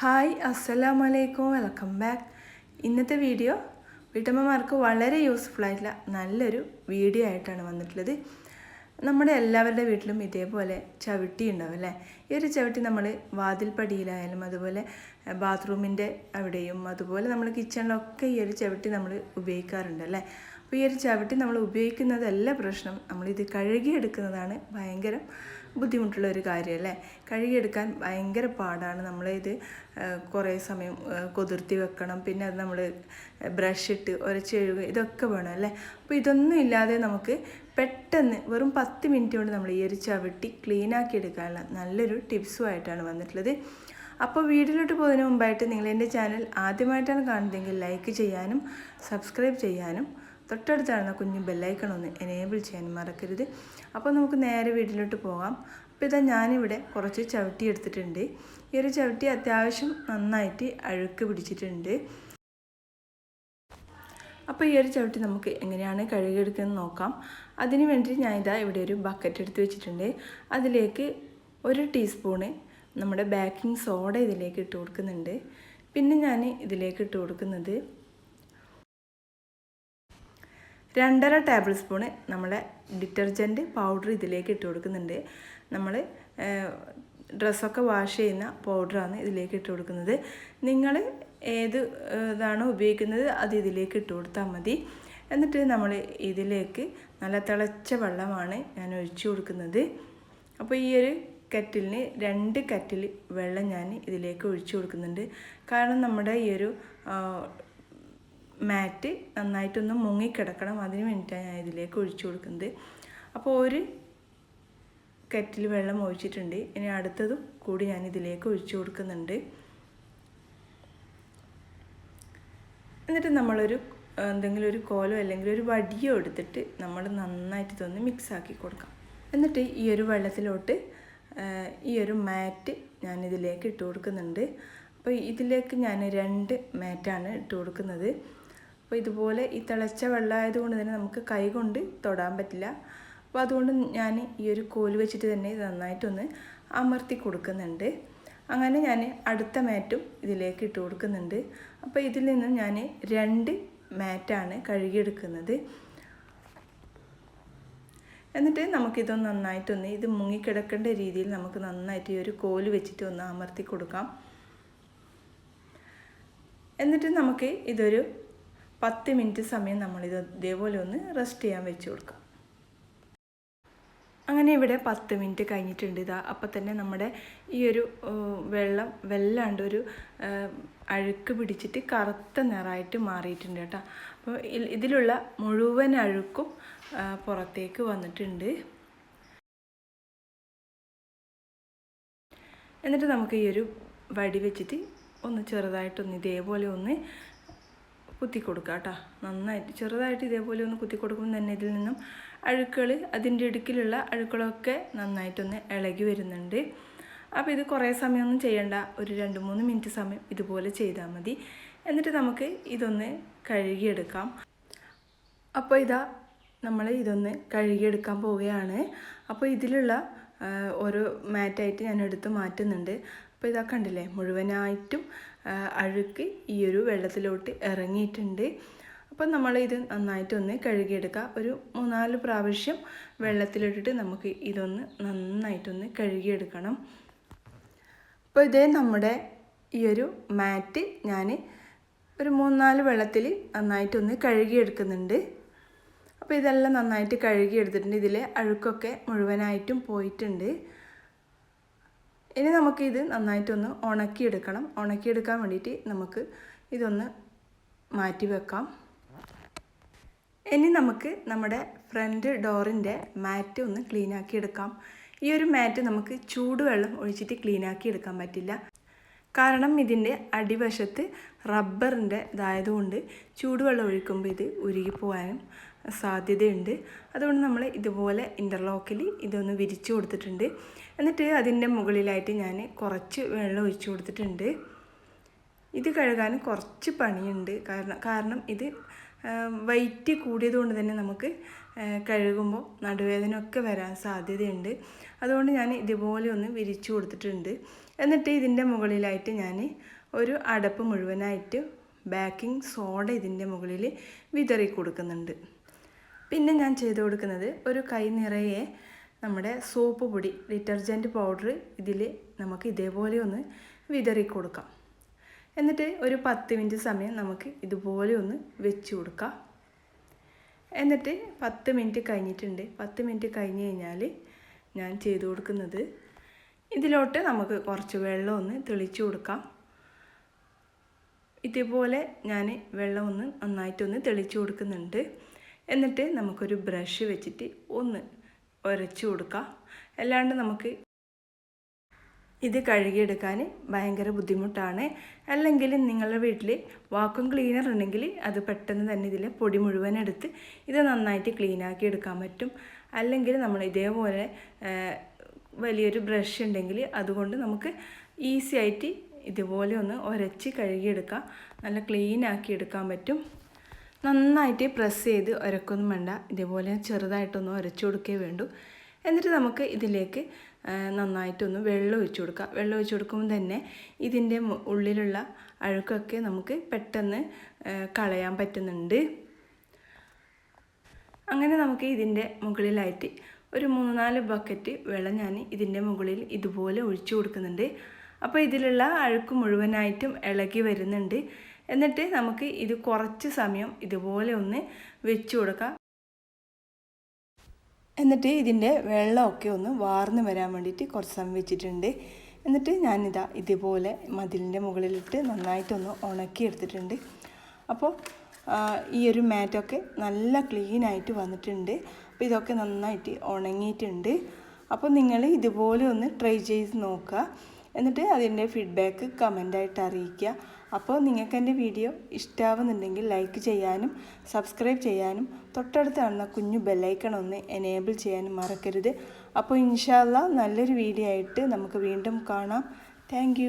Hi അസ്സലാമു അലൈക്കും welcome back. ഇന്നത്തെ വീഡിയോ വീട്ടമ്മമാർക്ക് വളരെ യൂസ്ഫുൾ ആയിട്ടുള്ള നല്ലൊരു വീഡിയോ ആയിട്ടാണ് വന്നിട്ടുള്ളത്. നമ്മുടെ എല്ലാവരുടെ വീട്ടിലും ഇതേപോലെ ചവിട്ടി ഉണ്ടാവും അല്ലേ? ഈ ഒരു ചവിട്ടി നമ്മൾ വാതിൽപ്പടിയിലായാലും അതുപോലെ ബാത്റൂമിന്റെ അവിടെയും അതുപോലെ നമ്മൾ കിച്ചണിലൊക്കെ ഈ ഒരു ചവിട്ടി നമ്മൾ ഉപയോഗിക്കാറുണ്ട് അല്ലേ? അപ്പോൾ ഈ ഒരു ചവിട്ടി നമ്മൾ ഉപയോഗിക്കുന്നതല്ല പ്രശ്നം. നമ്മളിത് കഴുകിയെടുക്കുന്നതാണ് ഭയങ്കര ബുദ്ധിമുട്ടുള്ള ഒരു കാര്യമല്ലേ? കഴുകിയെടുക്കാൻ ഭയങ്കര പാടാണ്. നമ്മളിത് കുറേ സമയം കൊതിർത്തി വെക്കണം. പിന്നെ അത് നമ്മൾ ബ്രഷ് ഇട്ട് ഉരച്ച് കഴുകുക ഇതൊക്കെ വേണം അല്ലേ? അപ്പോൾ ഇതൊന്നും ഇല്ലാതെ നമുക്ക് പെട്ടെന്ന് വെറും പത്ത് മിനിറ്റ് കൊണ്ട് നമ്മൾ ഈ ഒരു ചവിട്ടി ക്ലീൻ ആക്കി എടുക്കാനുള്ള നല്ലൊരു ടിപ്സുമായിട്ടാണ് വന്നിട്ടുള്ളത്. അപ്പോൾ വീഡിയോയിലോട്ട് പോകുന്നതിന് മുമ്പായിട്ട് നിങ്ങൾ എന്റെ ചാനൽ ആദ്യമായിട്ടാണ് കാണുന്നതെങ്കിൽ ലൈക്ക് ചെയ്യാനും സബ്സ്ക്രൈബ് ചെയ്യാനും തൊട്ടടുത്താണ് കുഞ്ഞു ബെല്ലൈക്കൺ ഒന്ന് എനേബിൾ ചെയ്യാൻ മറക്കരുത്. അപ്പോൾ നമുക്ക് നേരെ വീട്ടിലോട്ട് പോകാം. അപ്പോൾ ഇതാ ഞാനിവിടെ കുറച്ച് ചവിട്ടി എടുത്തിട്ടുണ്ട്. ഈ ഒരു ചവിട്ടി അത്യാവശ്യം നന്നായിട്ട് അഴുക്ക് പിടിച്ചിട്ടുണ്ട്. അപ്പോൾ ഈ ഒരു ചവിട്ടി നമുക്ക് എങ്ങനെയാണ് കഴുകിയെടുക്കുന്നത് നോക്കാം. അതിന് വേണ്ടി ഞാൻ ഇതാ ഇവിടെ ഒരു ബക്കറ്റ് എടുത്ത് വെച്ചിട്ടുണ്ട്. അതിലേക്ക് ഒരു ടീസ്പൂണ് നമ്മുടെ ബേക്കിംഗ് സോഡ ഇതിലേക്ക് ഇട്ട് കൊടുക്കുന്നുണ്ട്. പിന്നെ ഞാൻ ഇതിലേക്ക് ഇട്ട് കൊടുക്കുന്നത് രണ്ടര ടേബിൾ സ്പൂണ് നമ്മളെ ഡിറ്റർജന്റ് പൗഡർ ഇതിലേക്ക് ഇട്ട് കൊടുക്കുന്നുണ്ട്. നമ്മൾ ഡ്രസ്സൊക്കെ വാഷ് ചെയ്യുന്ന പൗഡറാണ് ഇതിലേക്ക് ഇട്ട് കൊടുക്കുന്നത്. നിങ്ങൾ ഏത് ഇതാണോ ഉപയോഗിക്കുന്നത് അത് ഇതിലേക്ക് ഇട്ട് കൊടുത്താൽ മതി. എന്നിട്ട് നമ്മൾ ഇതിലേക്ക് നല്ല തിളച്ച വെള്ളമാണ് ഞാൻ ഒഴിച്ചു കൊടുക്കുന്നത്. അപ്പോൾ ഈ ഒരു കറ്റിലിന് രണ്ട് കറ്റിൽ വെള്ളം ഞാൻ ഇതിലേക്ക് ഒഴിച്ചു കൊടുക്കുന്നുണ്ട്. കാരണം നമ്മുടെ ഈ ഒരു മാറ്റ് നന്നായിട്ടൊന്ന് മുങ്ങിക്കിടക്കണം. അതിന് വേണ്ടിയിട്ടാണ് ഞാൻ ഇതിലേക്ക് ഒഴിച്ചു കൊടുക്കുന്നത്. അപ്പോൾ ഒരു കെറ്റിൽ വെള്ളം ഒഴിച്ചിട്ടുണ്ട്. ഇനി അടുത്തതും കൂടി ഞാൻ ഇതിലേക്ക് ഒഴിച്ചു കൊടുക്കുന്നുണ്ട്. എന്നിട്ട് നമ്മളൊരു എന്തെങ്കിലും ഒരു കോലോ അല്ലെങ്കിൽ ഒരു വടിയോ എടുത്തിട്ട് നമ്മൾ നന്നായിട്ട് മിക്സ് ആക്കി കൊടുക്കാം. എന്നിട്ട് ഈ ഒരു വെള്ളത്തിലോട്ട് ഈ ഒരു മാറ്റ് ഞാൻ ഇതിലേക്ക് ഇട്ട് കൊടുക്കുന്നുണ്ട്. അപ്പോൾ ഇതിലേക്ക് ഞാൻ രണ്ട് മാറ്റാണ് ഇട്ട് കൊടുക്കുന്നത്. അപ്പോൾ ഇതുപോലെ ഈ തിളച്ച വെള്ളമായതുകൊണ്ട് തന്നെ നമുക്ക് കൈ കൊണ്ട് തൊടാൻ പറ്റില്ല. അപ്പോൾ അതുകൊണ്ട് ഞാൻ ഈ ഒരു കോൽ വെച്ചിട്ട് തന്നെ നന്നായിട്ടൊന്ന് അമർത്തി കൊടുക്കുന്നുണ്ട്. അങ്ങനെ ഞാൻ അടുത്ത മാറ്റും ഇതിലേക്ക് ഇട്ട് കൊടുക്കുന്നുണ്ട്. അപ്പോൾ ഇതിൽ നിന്നും ഞാൻ രണ്ട് മാറ്റാണ് കഴുകിയെടുക്കുന്നത്. എന്നിട്ട് നമുക്കിതൊന്ന് നന്നായിട്ടൊന്ന് ഇത് മുങ്ങിക്കിടക്കേണ്ട രീതിയിൽ നമുക്ക് നന്നായിട്ട് ഈ ഒരു കോൽ വെച്ചിട്ട് ഒന്ന് അമർത്തി കൊടുക്കാം. എന്നിട്ട് നമുക്ക് ഇതൊരു പത്ത് മിനിറ്റ് സമയം നമ്മളിത് ഇതേപോലെ ഒന്ന് റെസ്റ്റ് ചെയ്യാൻ വെച്ച് കൊടുക്കാം. അങ്ങനെ ഇവിടെ പത്ത് മിനിറ്റ് കഴിഞ്ഞിട്ടുണ്ട്. ഇതാ അപ്പം തന്നെ നമ്മുടെ ഈ ഒരു വെള്ളം വല്ലാണ്ട് ഒരു അഴുക്ക് പിടിച്ചിട്ട് കറുത്ത നിറമായിട്ട് മാറിയിട്ടുണ്ട് കേട്ടോ. അപ്പോൾ ഇതിലുള്ള മുഴുവൻ അഴുക്കും പുറത്തേക്ക് വന്നിട്ടുണ്ട്. എന്നിട്ട് നമുക്ക് ഈ ഒരു വടി വെച്ചിട്ട് ഒന്ന് ചെറുതായിട്ടൊന്ന് ഇതേപോലെ ഒന്ന് കുത്തി കൊടുക്കുക കേട്ടോ. നന്നായിട്ട് ചെറുതായിട്ട് ഇതേപോലെ ഒന്ന് കുത്തി കൊടുക്കുമ്പോൾ തന്നെ ഇതിൽ നിന്നും അഴുക്കൾ അതിന്റെ ഇടുക്കിലുള്ള അഴുക്കളൊക്കെ നന്നായിട്ടൊന്ന് ഇളകി വരുന്നുണ്ട്. അപ്പോൾ ഇത് കുറേ സമയമൊന്നും ചെയ്യേണ്ട. ഒരു രണ്ട് മൂന്ന് മിനിറ്റ് സമയം ഇതുപോലെ ചെയ്താൽ മതി. എന്നിട്ട് നമുക്ക് ഇതൊന്ന് കഴുകിയെടുക്കാം. അപ്പോൾ ഇതാ നമ്മൾ ഇതൊന്ന് കഴുകിയെടുക്കാൻ പോവുകയാണ്. അപ്പോൾ ഇതിലുള്ള ഓരോ മാറ്റായിട്ട് ഞാൻ എടുത്ത് മാറ്റുന്നുണ്ട്. അപ്പോൾ ഇതാ കണ്ടില്ലേ? മുഴുവനായിട്ടും അഴുക്ക് ഈ ഒരു വെള്ളത്തിലോട്ട് ഇറങ്ങിയിട്ടുണ്ട്. അപ്പം നമ്മൾ ഇത് നന്നായിട്ടൊന്ന് കഴുകിയെടുക്കുക ഒരു മൂന്നാൽ പ്രാവശ്യം വെള്ളത്തിലിട്ടിട്ട് നമുക്ക് ഇതൊന്ന് നന്നായിട്ടൊന്ന് കഴുകിയെടുക്കണം. അപ്പോൾ ഇതേ നമ്മുടെ ഈ ഒരു മാറ്റ് ഞാൻ ഒരു മൂന്നാൽ വെള്ളത്തിൽ നന്നായിട്ടൊന്ന് കഴുകിയെടുക്കുന്നുണ്ട്. അപ്പോൾ ഇതെല്ലാം നന്നായിട്ട് കഴുകിയെടുത്തിട്ടുണ്ട്. ഇതിലെ അഴുക്കൊക്കെ മുഴുവനായിട്ടും പോയിട്ടുണ്ട്. ഇനി നമുക്കിത് നന്നായിട്ടൊന്ന് ഉണക്കിയെടുക്കണം. ഉണക്കിയെടുക്കാൻ വേണ്ടിയിട്ട് നമുക്ക് ഇതൊന്ന് മാറ്റി വെക്കാം. ഇനി നമുക്ക് നമ്മുടെ ഫ്രണ്ട് ഡോറിന്റെ മാറ്റ് ഒന്ന് ക്ലീൻ ആക്കി എടുക്കാം ഈ ഒരു മാറ്റ് നമുക്ക് ചൂടുവെള്ളം ഒഴിച്ചിട്ട് ക്ലീൻ ആക്കി എടുക്കാൻ പറ്റില്ല. കാരണം ഇതിന്റെ അടിവശത്ത് റബ്ബറിന്റെ ഇതായതുകൊണ്ട് ചൂടുവെള്ളം ഒഴിക്കുമ്പോൾ ഇത് ഉരുകിപ്പോകാനും സാധ്യതയുണ്ട്. അതുകൊണ്ട് നമ്മൾ ഇതുപോലെ ഇന്റർലോക്കിൽ ഇതൊന്ന് വിരിച്ചു കൊടുത്തിട്ടുണ്ട്. എന്നിട്ട് അതിന്റെ മുകളിലായിട്ട് ഞാൻ കുറച്ച് വെള്ളം ഒഴിച്ചു കൊടുത്തിട്ടുണ്ട്. ഇത് കഴുകാൻ കുറച്ച് പണിയുണ്ട്. കാരണം കാരണം ഇത് വെയിറ്റ് കൂടിയതുകൊണ്ട് തന്നെ നമുക്ക് കഴുകുമ്പോൾ നടുവേദന ഒക്കെ വരാൻ സാധ്യതയുണ്ട്. അതുകൊണ്ട് ഞാൻ ഇതുപോലെ ഒന്ന് വിരിച്ചു കൊടുത്തിട്ടുണ്ട്. എന്നിട്ട് ഇതിന്റെ മുകളിലായിട്ട് ഞാൻ ഒരു അടപ്പ് മുഴുവനായിട്ട് ബേക്കിംഗ് സോഡ ഇതിന്റെ മുകളിൽ വിതറി കൊടുക്കുന്നുണ്ട്. പിന്നെ ഞാൻ ചെയ്ത് കൊടുക്കുന്നത് ഒരു കൈ നിറയെ നമ്മുടെ സോപ്പ് പൊടി ഡിറ്റർജന്റ് പൗഡർ ഇതിൽ നമുക്ക് ഇതേപോലെ ഒന്ന് വിതറി കൊടുക്കാം. എന്നിട്ട് ഒരു പത്ത് മിനിറ്റ് സമയം നമുക്ക് ഇതുപോലെ ഒന്ന് വെച്ച് കൊടുക്കാം. എന്നിട്ട് പത്ത് മിനിറ്റ് കഴിഞ്ഞിട്ടുണ്ട്. പത്ത് മിനിറ്റ് കഴിഞ്ഞ് കഴിഞ്ഞാൽ ഞാൻ ചെയ്തു കൊടുക്കുന്നത് ഇതിലോട്ട് നമുക്ക് കുറച്ച് വെള്ളം ഒന്ന് തെളിച്ച് കൊടുക്കാം. ഇതുപോലെ ഞാൻ വെള്ളം ഒന്ന് നന്നായിട്ടൊന്ന് തെളിച്ചു കൊടുക്കുന്നുണ്ട്. എന്നിട്ട് നമുക്കൊരു ബ്രഷ് വെച്ചിട്ട് ഒന്ന് ഉരച്ചു കൊടുക്കാം. അല്ലാണ്ട് നമുക്ക് ഇത് കഴുകിയെടുക്കാൻ ഭയങ്കര ബുദ്ധിമുട്ടാണ്. അല്ലെങ്കിൽ നിങ്ങളുടെ വീട്ടിൽ വാക്വം ക്ലീനർ ഉണ്ടെങ്കിൽ അത് പെട്ടെന്ന് തന്നെ ഇതിൽ പൊടി മുഴുവൻ എടുത്ത് ഇത് നന്നായിട്ട് ക്ലീനാക്കി എടുക്കാൻ പറ്റും. അല്ലെങ്കിൽ നമ്മൾ ഇതേപോലെ വലിയൊരു ബ്രഷ് ഉണ്ടെങ്കിൽ അതുകൊണ്ട് നമുക്ക് ഈസി ആയിട്ട് ഇതുപോലെ ഒന്ന് ഉരച്ച് കഴുകിയെടുക്കാം. നല്ല ക്ലീനാക്കി എടുക്കാൻ പറ്റും. നന്നായിട്ട് പ്രസ് ചെയ്ത് ഉരക്കൊന്നും വേണ്ട. ഇതേപോലെ ചെറുതായിട്ടൊന്ന് ഉരച്ചു കൊടുക്കേ വേണ്ടു. എന്നിട്ട് നമുക്ക് ഇതിലേക്ക് നന്നായിട്ടൊന്ന് വെള്ളം ഒഴിച്ചു കൊടുക്കാം. വെള്ളം ഒഴിച്ചു കൊടുക്കുമ്പോൾ തന്നെ ഇതിന്റെ ഉള്ളിലുള്ള അഴുക്കൊക്കെ നമുക്ക് പെട്ടെന്ന് കളയാൻ പറ്റുന്നുണ്ട്. അങ്ങനെ നമുക്ക് ഇതിന്റെ മുകളിലായിട്ട് ഒരു മൂന്ന് നാല് ബക്കറ്റ് വെള്ളം ഞാൻ ഇതിന്റെ മുകളിൽ ഇതുപോലെ ഒഴിച്ചു കൊടുക്കുന്നുണ്ട്. അപ്പോൾ ഇതിലുള്ള അഴുക്ക് മുഴുവനായിട്ടും ഇളകി വരുന്നുണ്ട്. എന്നിട്ട് നമുക്ക് ഇത് കുറച്ച് സമയം ഇതുപോലെ ഒന്ന് വെച്ചു കൊടുക്കാം. എന്നിട്ട് ഇതിന്റെ വെള്ളമൊക്കെ ഒന്ന് വാർന്നു വരാൻ വേണ്ടിയിട്ട് കുറച്ച് സമയം വെച്ചിട്ടുണ്ട്. എന്നിട്ട് ഞാനിതാ ഇതുപോലെ മതിലിന്റെ മുകളിലിട്ട് നന്നായിട്ടൊന്ന് ഉണക്കി എടുത്തിട്ടുണ്ട് അപ്പോൾ ഈ ഒരു മാറ്റൊക്കെ നല്ല ക്ലീനായിട്ട് വന്നിട്ടുണ്ട്. അപ്പോൾ ഇതൊക്കെ നന്നായിട്ട് ഉണങ്ങിയിട്ടുണ്ട്. അപ്പോൾ നിങ്ങൾ ഇതുപോലെ ഒന്ന് ട്രൈ ചെയ്ത് നോക്കുക. എന്നിട്ട് അതിന്റെ ഫീഡ്ബാക്ക് കമന്റായിട്ട് അറിയിക്കുക. അപ്പോൾ നിങ്ങൾക്ക് എന്റെ വീഡിയോ ഇഷ്ടമാവുന്നുണ്ടെങ്കിൽ ലൈക്ക് ചെയ്യാനും സബ്സ്ക്രൈബ് ചെയ്യാനും തൊട്ടടുത്ത് കാണുന്ന കുഞ്ഞു ബെല്ലൈക്കൺ ഒന്ന് എനേബിൾ ചെയ്യാനും മറക്കരുത്. അപ്പോൾ ഇൻഷാല്ല നല്ലൊരു വീഡിയോ ആയിട്ട് നമുക്ക് വീണ്ടും കാണാം. താങ്ക്